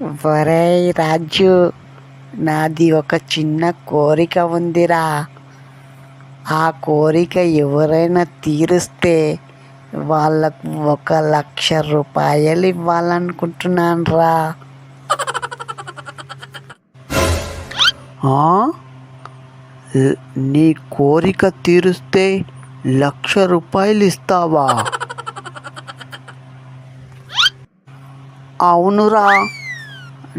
ఒరేయ్ రాజు నాది ఒక చిన్న కోరిక ఉందిరా. ఆ కోరిక ఎవరైనా తీరుస్తే వాళ్ళకు ఒక లక్ష రూపాయలు ఇవ్వాలనుకుంటున్నాను రా నీ కోరిక తీరుస్తే లక్ష రూపాయలు ఇస్తావా? అవునురా.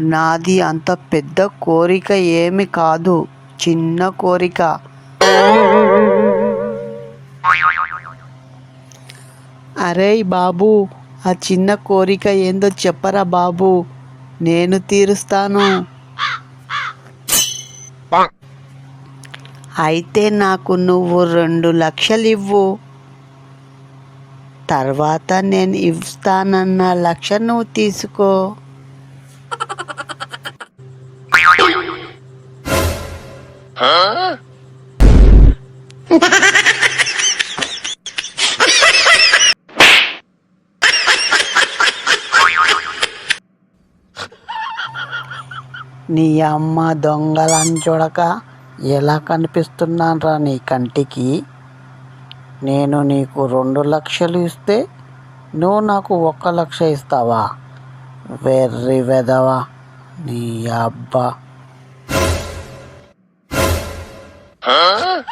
నాది అంత పెద్ద కోరిక ఏమి కాదు చిన్న కోరిక. అరే బాబు ఆ చిన్న కోరిక ఏందో చెప్పరా బాబు నేను తీరుస్తాను. అయితే నాకు నువ్వు రెండు లక్షలు ఇవ్వు తర్వాత నేను ఇస్తానన్న లక్ష నువ్వు తీసుకో. నీ అమ్మ దొంగలని చూడక ఎలా కనిపిస్తున్నానరా నీ కంటికి? నేను నీకు రెండు లక్షలు ఇస్తే నువ్వు నాకు ఒక్క లక్ష ఇస్తావా? వెర్రి వెదవా నీ అబ్బా. Huh?